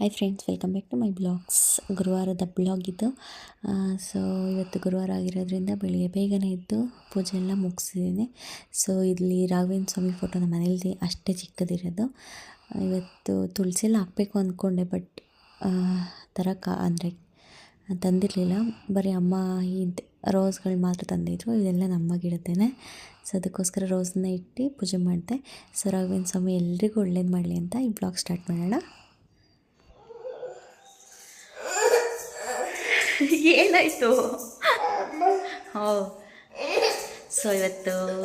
Hi friends welcome back to my blogs ಗುರುವಾರದ blog ಇದು. So ಇವತ್ತು ಗುರುವಾರ ಆಗಿರೋದ್ರಿಂದ ಬೆಳಿಗ್ಗೆ ಬೇಗನೆ ಇದ್ದು ಪೂಜೆ ಎಲ್ಲ ಮುಗಿಸಿದ್ದೀನಿ. ಸೊ ಇಲ್ಲಿ ರಾಘವೇಂದ್ರ ಸ್ವಾಮಿ ಫೋಟೋ ನಮ್ಮ ಮನೇಲಿ ಅಷ್ಟೇ ಚಿಕ್ಕದಿರೋದು. ಇವತ್ತು ತುಳಸಿ ಎಲ್ಲ ಹಾಕಬೇಕು ಅಂದ್ಕೊಂಡೆ ಬಟ್ ತರಕ ಅಂದರೆ ತಂದಿರಲಿಲ್ಲ. ಬರೀ ಅಮ್ಮ ಇದು ರೋಸ್ಗಳು ಮಾತ್ರ ತಂದಿದ್ರು. ಇದೆಲ್ಲ ನಮ್ಮ ಗಿಡದ್ದೇನೆ. ಸೊ ಅದಕ್ಕೋಸ್ಕರ ರೋಸನ್ನ ಇಟ್ಟು ಪೂಜೆ ಮಾಡಿದೆ. ಸೊ ರಾಘವೇಂದ್ರ ಸ್ವಾಮಿ ಎಲ್ರಿಗೂ ಒಳ್ಳೇದು ಮಾಡಲಿ ಅಂತ ಈ ಬ್ಲಾಗ್ ಸ್ಟಾರ್ಟ್ ಮಾಡೋಣ. ಏನಾಯಿತು? ಹೋ. ಸೊ ಇವತ್ತು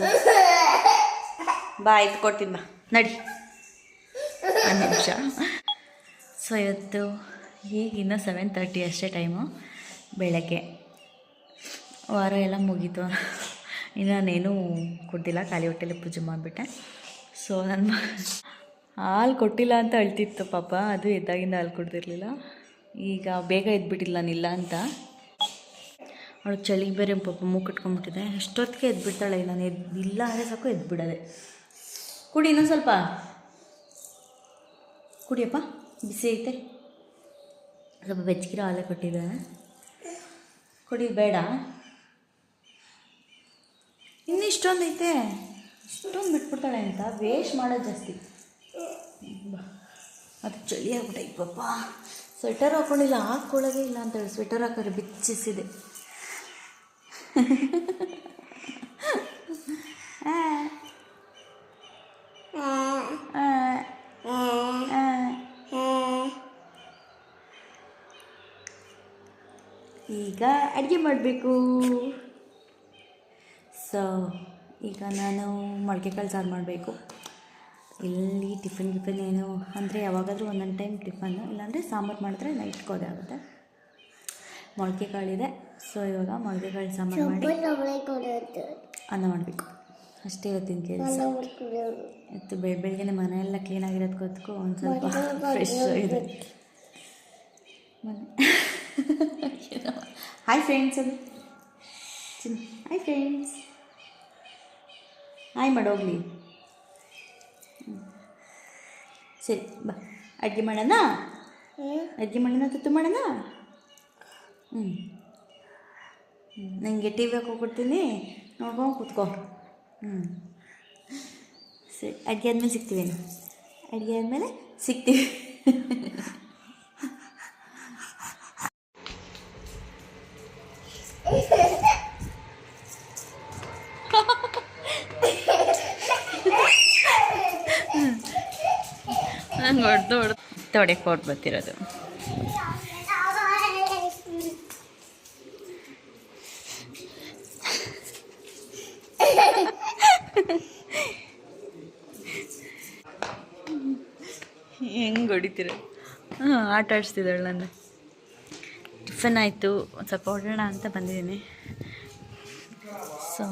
ಬಾ ಆಯ್ತು ಕೊಡ್ತೀನಿ ಬಾ. ನಡಿ. ಒಂದು ನಿಮಿಷ. ಸೊ ಇವತ್ತು ಈಗ ಇನ್ನು ಸೆವೆನ್ ತರ್ಟಿ ಅಷ್ಟೇ ಟೈಮು ಬೆಳಗ್ಗೆ. ವಾರ ಎಲ್ಲ ಮುಗೀತು. ಇನ್ನು ನಾನೇನು ಕುಡ್ದಿಲ್ಲ ಖಾಲಿ ಹೊಟ್ಟೆಲಿ ಪೂಜೆ ಮಾಡಿಬಿಟ್ಟೆ. ಸೊ ನನ್ನ ಹಾಲು ಕೊಟ್ಟಿಲ್ಲ ಅಂತ ಅಳ್ತಿತ್ತು ಪಾಪ. ಅದು ಎದ್ದಾಗಿಂದ ಹಾಲು ಕುಡ್ದಿರಲಿಲ್ಲ. ಈಗ ಬೇಗ ಎದ್ಬಿಟ್ಟಿಲ್ಲ ನಾನಿಲ್ಲ ಅಂತ. ಅವಳು ಚಳಿ ಬೇರೆ ಪಾಪ ಮೂಗು ಕಟ್ಕೊಂಡ್ಬಿಟ್ಟಿದೆ ಎಷ್ಟೊತ್ತಿಗೆ ಎದ್ಬಿಡ್ತಾಳೆ ನಾನು ಎದ್ ಇಲ್ಲ ಅಂದರೆ ಸಾಕು ಎದ್ಬಿಡೋದೆ. ಕುಡಿ ಇನ್ನೊಂದು ಸ್ವಲ್ಪ. ಕುಡಿಯಪ್ಪ, ಬಿಸಿ ಐತೆ. ಸ್ವಲ್ಪ ಬೆಚ್ಚಗಿರೋ ಹಾಲೇ ಕೊಟ್ಟಿದೆ ಕುಡಿ, ಬೇಡ. ಇನ್ನಿಷ್ಟೊಂದು ಐತೆ. ಇಷ್ಟೊಂದು ಬಿಟ್ಬಿಡ್ತಾಳೆ ಅಂತ. ವೇಸ್ಟ್ ಮಾಡೋದು ಜಾಸ್ತಿ. ಅದು ಚಳಿ ಆಗ್ಬಿಟ್ಟೈತೆ ಪಾಪ. ಸ್ವೆಟರ್ ಹಾಕ್ಕೊಂಡಿಲ್ಲ ಹಾಕ್ಕೊಳ್ಳೋದೇ ಇಲ್ಲ ಅಂತ ಹೇಳಿ ಸ್ವೆಟರ್ ಹಾಕೋರು ಬಿಚ್ಚಿಸಿದೆ. ಈಗ ಅಡುಗೆ ಮಾಡಬೇಕು. ಸೊ ಈಗ ನಾನು ಮೊಳಕೆ ಕಾಳು ಸಾರು ಮಾಡಬೇಕು. ಇಲ್ಲಿ ಟಿಫಿನ್ ಗಿಫಿನ್ ಏನು? ಅಂದರೆ ಯಾವಾಗಾದರೂ ಒಂದೊಂದು ಟೈಮ್ ಟಿಫನ್ನು ಇಲ್ಲಾಂದರೆ ಸಾಂಬಾರು ಮಾಡಿದ್ರೆ ನೈಟ್ ಕೋದೆ ಆಗುತ್ತೆ. ಮೊಳಕೆ ಕಾಳಿದೆ. ಸೊ ಇವಾಗ ಮೊಳಕೆ ಕಾಳು ಸಾಂಬಾರು ಮಾಡಿ ಅನ್ನ ಮಾಡಬೇಕು. ಅಷ್ಟೇ ಇವತ್ತಿನ ಕೆಲಸ. ಇವತ್ತು ಬೆಳ ಬೆಳಗ್ಗೆ ಮನೆಯೆಲ್ಲ ಕ್ಲೀನಾಗಿರೋದಕ್ಕೋದಕ್ಕೂ ಒಂದು ಸ್ವಲ್ಪ ಫ್ರೆಶ್ ಇದೆ. ಮನೆ ಹಾಯ್ ಫ್ರೆಂಡ್ಸ್ ಅದು. ಹಾಯ್ ಫ್ರೆಂಡ್ಸ್ ಹಾಯ್ ಮಾಡೋಗ್ಲಿ. ಸರಿ ಬಾ. ಅಡುಗೆ ಮಾಡೋಣ? ಅಡುಗೆ ಮಾಡೋಣ ತುತ್ತು ಮಾಡೋಣ? ಹ್ಞೂ ನನಗೆ ಟಿ ವಿ ಹಾಕೋಗ್ಬಿಡ್ತೀನಿ ನೋಡ್ಕೊಂಡು ಕೂತ್ಕೋ. ಹ್ಞೂ ಸರಿ ಅಡುಗೆ ಆದಮೇಲೆ ಸಿಗ್ತೀವಿ ಅಡುಗೆ ಆದಮೇಲೆ ಸಿಗ್ತೀವಿ. ನಂಗೆ ಹೊಡೆದು ಹೊಡೆದು. ತೊಡೆಗೆ ಕೊಟ್ಟು ಬರ್ತಿರೋದು. ಹೆಂಗೆ ಹೊಡಿತೀರ? ಹಾಂ, ಆಟ ಆಡಿಸ್ತಿದ್ದಾಳೆ ನನ್ನ ಟಿಫನ್ ಆಯಿತು, ಒಂದು ಸ್ವಲ್ಪ ಹೊಡೋಣ ಅಂತ ಬಂದಿದ್ದೀನಿ. ಸೊ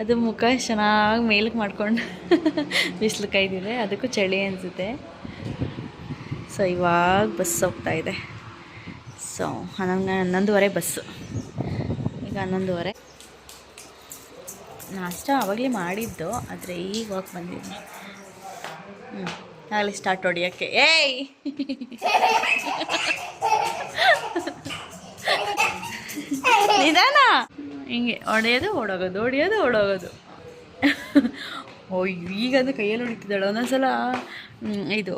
ಅದು ಮುಖ ಚೆನ್ನಾಗಿ ಮೇಲಕ್ಕೆ ಮಾಡ್ಕೊಂಡು ಬಿಸಿಲು ಕಾಯ್ದಿದೆ ಅದಕ್ಕೂ ಚಳಿ ಅನಿಸುತ್ತೆ. ಸೊ ಇವಾಗ ಬಸ್ ಹೋಗ್ತಾ ಇದೆ. ಸೊ ಹನ್ನೊಂದು, ಹನ್ನೊಂದುವರೆ ಬಸ್ಸು ಈಗ ಹನ್ನೊಂದುವರೆ. ನಾಷ್ಟ ಆವಾಗಲೇ ಮಾಡಿದ್ದು, ಆದರೆ ಈಗ ಹೋಗಿ ಬಂದಿದ್ದೆ ಹ್ಞೂ ಆಗಲಿ ಸ್ಟಾರ್ಟ್ ಹೊಡಿಯೋಕ್ಕೆ. ಏಯ್! ನಿಧಾನ! ಹಿಂಗೆ ಹೊಡೆಯೋದು ಓಡೋಗೋದು ಹೊಡೆಯೋದು ಓಡೋಗೋದು ಓಯ್ ಈಗಂದ್ರೆ ಕೈಯಲ್ಲಿ ಹೊಡಿತಿದ್ದಾಳೆ. ಒಂದೊಂದ್ಸಲ ಇದು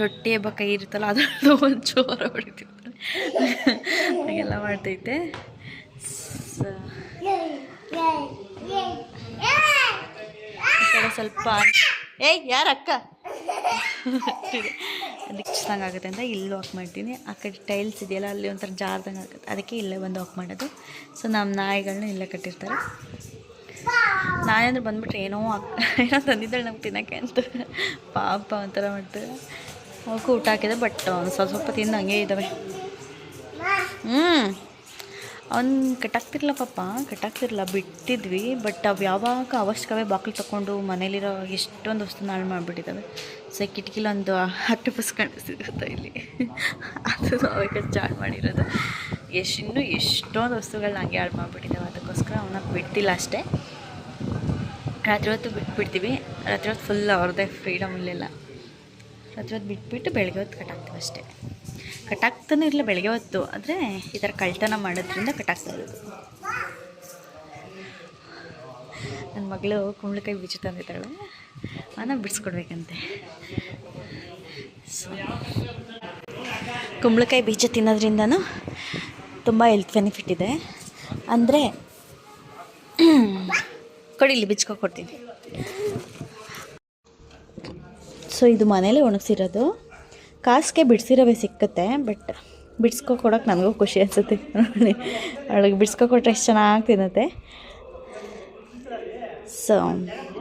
ರೊಟ್ಟಿ ಹಬ್ಬ ಕೈ ಇರುತ್ತಲ್ಲ ಅದರದ್ದು ಒಂದು ಜೋರ ಹೊಡಿತಿರ್ತಾಳೆ. ಹಾಗೆಲ್ಲ ಮಾಡ್ತೈತೆ. ಸ್ವಲ್ಪ ಏಯ್ ಯಾರ ಚೆನ್ನಾಗಿ ಆಗುತ್ತೆ ಅಂತ ಇಲ್ಲಿ ವಾಕ್ ಮಾಡ್ತೀನಿ. ಆ ಕಡೆ ಟೈಲ್ಸ್ ಇದೆಯಲ್ಲ, ಅಲ್ಲಿ ಒಂಥರ ಜಾರ್ದಂಗೆ ಆಗುತ್ತೆ. ಅದಕ್ಕೆ ಇಲ್ಲೇ ಬಂದು ವಾಕ್ ಮಾಡೋದು. ಸೊ ನಮ್ಮ ನಾಯಿಗಳನ್ನ ಇಲ್ಲೇ ಕಟ್ಟಿರ್ತಾರೆ. ನಾಯಿ ಅಂದ್ರೆ ಬಂದ್ಬಿಟ್ರೆ ಏನೋ ಏನೋ ತಂದಿದ್ದಾಳೆ ನಮ್ಗೆ ತಿನ್ನೋಕ್ಕೆ ಅಂತ. ಪಾಪ ಒಂಥರ ಮಾಡ್ತಾರೆ. ಅವಕ್ಕೂ ಊಟ ಹಾಕಿದೆ ಬಟ್ ಸ್ವಲ್ಪ ಸ್ವಲ್ಪ ತಿಂದು ಹಂಗೆ ಇದ್ದಾವೆ ಹ್ಞೂ ಅವ್ನು ಕಟ್ಟಾಗ್ತಿರಲ್ಲ ಪಾಪ ಕಟ್ಟಾಗ್ತಿರಲ್ಲ ಬಿಟ್ಟಿದ್ವಿ ಬಟ್ ಅವು ಯಾವಾಗ ಅವಶ್ಯಕವೇ ಬಾಗಿಲು ತಗೊಂಡು ಮನೇಲಿರೋ ಎಷ್ಟೊಂದು ವಸ್ತುನ ಹಾಳು ಮಾಡಿಬಿಟ್ಟಿದ್ದಾವೆ. ಸೊ ಕಿಟಕಿಲಿ ಒಂದು ಆಕ್ಟೋಪಸ್ ಕಾಣಿಸ್ತಿರುತ್ತೆ ಇಲ್ಲಿ. ಅದು ಅವಾಗ ಚಾಳು ಮಾಡಿರೋದು. ಎಷ್ಟು, ಇನ್ನೂ ಎಷ್ಟೊಂದು ವಸ್ತುಗಳನ್ನ ಹಂಗೆ ಹಾಳು ಮಾಡಿಬಿಟ್ಟಿದ್ದಾವೆ. ಅದಕ್ಕೋಸ್ಕರ ಅವನ್ನ ಬಿಟ್ಟಿಲ್ಲ ಅಷ್ಟೇ. ರಾತ್ರಿ ಹೊತ್ತು ಬಿಟ್ಬಿಡ್ತೀವಿ ರಾತ್ರಿ ಹೊತ್ತು ಫುಲ್ ಅವ್ರದ್ದೇ ಫ್ರೀಡಮ್ ಇಲ್ಲೆಲ್ಲ. ರಾತ್ರಿ ಹೊತ್ತು ಬಿಟ್ಬಿಟ್ಟು ಬೆಳಗ್ಗೆ ಹೊತ್ತು ಕಟ್ಟಾಗ್ತೀವಿ ಅಷ್ಟೇ. ಕಟ್ಟಾಕ್ತಾನೆ ಇರಲಿಲ್ಲ ಬೆಳಗ್ಗೆ ಹೊತ್ತು. ಆದರೆ ಈ ಥರ ಕಳ್ತನ ಮಾಡೋದ್ರಿಂದ ಕಟಾಕ್ತಾ ಇರೋದು. ನನ್ನ ಮಗಳು ಕುಂಬಳಕಾಯಿ ಬೀಜ ತಂದಿದ್ದಾಳೆ. ನಾನು ಬಿಡಿಸ್ಕೊಡ್ಬೇಕಂತೆ. ಸೊ ಕುಂಬಳಕಾಯಿ ಬೀಜ ತಿನ್ನೋದ್ರಿಂದನೂ ತುಂಬ ಹೆಲ್ತ್ ಬೆನಿಫಿಟ್ ಇದೆ. ಅಂದರೆ, ಕೊಡಿ ಇಲ್ಲಿ ಬಿಚ್ಕೊ ಕೊಡ್ತೀನಿ ಸೊ ಇದು ಮನೇಲೇ ಒಣಗಿಸಿರೋದು. ಕಾಸಿಗೆ ಬಿಡಿಸಿರೋವೆ ಸಿಕ್ಕುತ್ತೆ ಬಟ್ ಬಿಡಿಸ್ಕೊ ಕೊಡೋಕೆ ನನಗೂ ಖುಷಿ ಅನಿಸುತ್ತೆ. ನೋಡಿ, ಅವಳಿಗೆ ಬಿಡಿಸ್ಕೊ ಕೊಟ್ಟರೆ ಎಷ್ಟು ಚೆನ್ನಾಗಿ ತಿನ್ನುತ್ತೆ. ಸೊ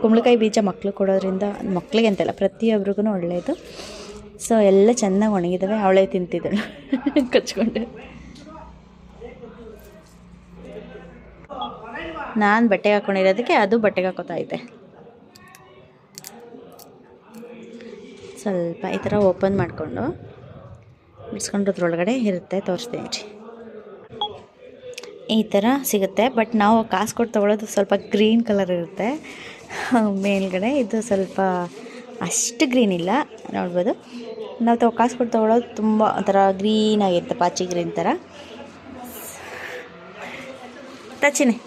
ಕುಂಬಳಕಾಯಿ ಬೀಜ ಮಕ್ಕಳು ಕೊಡೋದ್ರಿಂದ ಮಕ್ಕಳಿಗೆ ಅಂತಲ್ಲ ಪ್ರತಿಯೊಬ್ರಿಗೂ ಒಳ್ಳೆಯದು ಸೊ ಎಲ್ಲ ಚೆನ್ನಾಗಿ ಒಣಗಿದ್ದಾವೆ ಅವಳೇ ತಿಂತಿದ್ದಳು. ಕಚ್ಕೊಂಡು. ನಾನು ಬಟ್ಟೆಗೆ ಹಾಕ್ಕೊಂಡಿರೋದಕ್ಕೆ ಅದು ಬಟ್ಟೆಗೆ ಹಾಕೋತಾ ಸ್ವಲ್ಪ ಈ ಥರ ಓಪನ್ ಮಾಡಿಕೊಂಡು ಬಿಡಿಸ್ಕೊಂಡ್ರದ್ರೊಳಗಡೆ ಇರುತ್ತೆ, ತೋರಿಸ್ತೀನಿ ರೀ ಈ ಥರ ಸಿಗುತ್ತೆ, ಬಟ್ ನಾವು ಕಾಸು ಕೊಟ್ಟು ತೊಗೊಳೋದು ಸ್ವಲ್ಪ ಗ್ರೀನ್ ಕಲರ್ ಇರುತ್ತೆ. ಮೇಲ್ಗಡೆ ಇದು ಸ್ವಲ್ಪ ಅಷ್ಟು ಗ್ರೀನ್ ಇಲ್ಲ, ನೋಡ್ಬೋದು. ನಾವು ತೊಗೊ, ಕಾಸು ಕೊಟ್ಟು ತೊಗೊಳೋದು ತುಂಬ ಒಂಥರ ಗ್ರೀನ್ ಆಗಿರುತ್ತೆ, ಪಾಚಿ ಗ್ರೀನ್ ಥರ. ತಚ್ಚಿನಿ.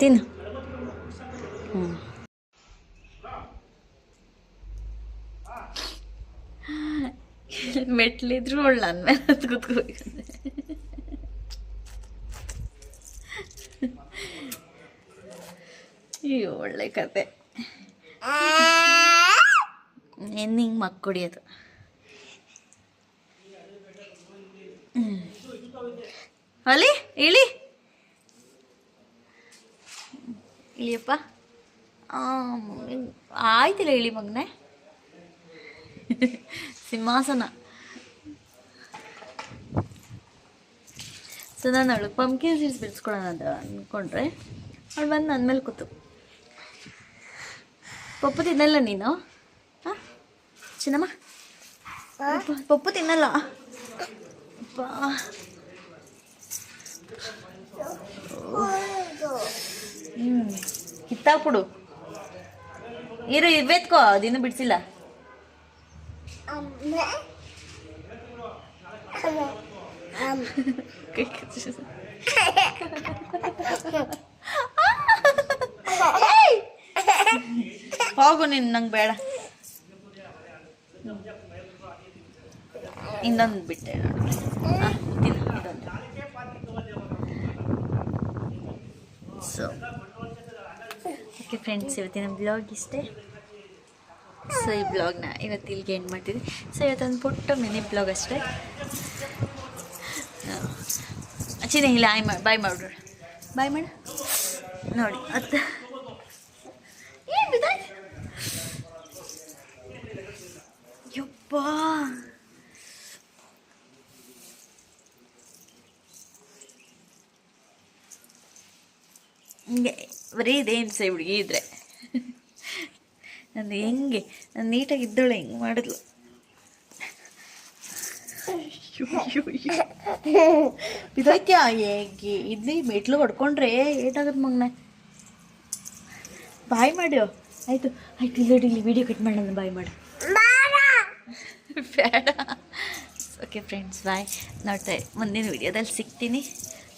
ತಿನ್ನು. ಮೆಟ್ಲಿದ್ರು ಒಳ್ಳೆ ನನ್ನ ಮೇಲೆ ಅಯ್ಯೋ ಒಳ್ಳೆ ಕತೆ. ಏನು ಹಿಂಗೆ ಮಕ್ಕ ಕುಡಿಯೋದು? ಅಲಿ ಇಳಿ. ಇಳಿಯಪ್ಪ. ಆಯ್ತಿಲ್ಲ ಹೇಳಿ ಮಗ್ನೆ. ಸಿಂಹಾಸನ. ಸೊ ನಾನು ಅವಳಿಗೆ ಪಂಕಿನ್ ಸೀಡ್ಸ್ ಬಿಡಿಸ್ಕೊಳ್ಳೋಣ ಅಂದ್ಕೊಂಡ್ರೆ ಅವಳು ಬಂದು ನನ್ನ ಮೇಲೆ ಕೂತು. ಪಪ್ಪು ತಿನ್ನಲ್ಲ ನೀನು? ಹಾಂ? ಚಿನ್ನಮ್ಮ? ಪಪ್ಪು ತಿನ್ನಲ್ಲ. ಹ್ಞೂ ಕಿತ್ತಾಕ್ಬಿಡು. ಇರು ಇವೆತ್ಕೋ ಅದಿನ್ನು ಬಿಡಿಸಿಲ್ಲ. ಹೋಗು ನೀನು ನಂಗೆ ಬೇಡ. ಇನ್ನೊಂದು ಬಿಟ್ಟೆ ಇದೊಂದು. ಸೊ ಓಕೆ ಫ್ರೆಂಡ್ಸ್ ಇವತ್ತಿನ ಬ್ಲಾಗ್ ಇಷ್ಟೇ. ಸೊ ಈ ಬ್ಲಾಗ್ನ ಇವತ್ತು ಇಲ್ಲಿಗೆ ಏನು ಮಾಡ್ತೀವಿ ಸೊ ಇವತ್ತೊಂದು ಪುಟ್ಟ ಮಿನಿ ಬ್ಲಾಗ್ ಅಷ್ಟೇ. ಚಿನ್ನ, ಇಲ್ಲ ಆಯ್ ಮಾಡಿ ಬಾಯ್ ಮಾಡ್ಬಿಡು ಬಾಯ್ ಮಾಡ. ನೋಡಿ ಅತ್ತ ಯಪ್ಪ. ಹಿಂಗೆ. ಬರೀ ಇದೇ ಸೈ ಹುಡುಗಿ ಇದ್ರೆ. ನಾನು ಹೆಂಗೆ? ನಾನು ನೀಟಾಗಿ ಇದ್ದೋಳೆ, ಹೆಂಗೆ ಮಾಡಿದ್ಲು? ಇದಕ್ಕೆ ಹೇಗೆ? ಇದ್ಲಿ ಮೆಟ್ಲು ಹೊಡ್ಕೊಂಡ್ರೆ ಏಟಾಗತ್ತೆ ಮಗನ. ಬಾಯ್ ಮಾಡ್ಯೋ ಆಯಿತು, ಆಯ್ತು ಇಲ್ಲೋಡಿ ಇಲ್ಲಿ ವಿಡಿಯೋ ಕಟ್ ಮಾಡೋಣ, ಬಾಯ್ ಮಾಡು. ಬೇಡ. ಓಕೆ ಫ್ರೆಂಡ್ಸ್ ಬಾಯ್ ನೋಡ್ತಾ ಮುಂದಿನ ವಿಡಿಯೋದಲ್ಲಿ ಸಿಗ್ತೀನಿ.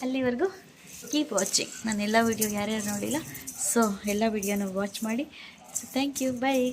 ಅಲ್ಲಿವರೆಗೂ ಕೀಪ್ ವಾಚಿಂಗ್ ನಾನು ಎಲ್ಲ ವಿಡಿಯೋ ಯಾರ್ಯಾರು ನೋಡಿಲ್ಲ ಸೊ ಎಲ್ಲ ವಿಡಿಯೋನ ವಾಚ್ ಮಾಡಿ. So thank you bye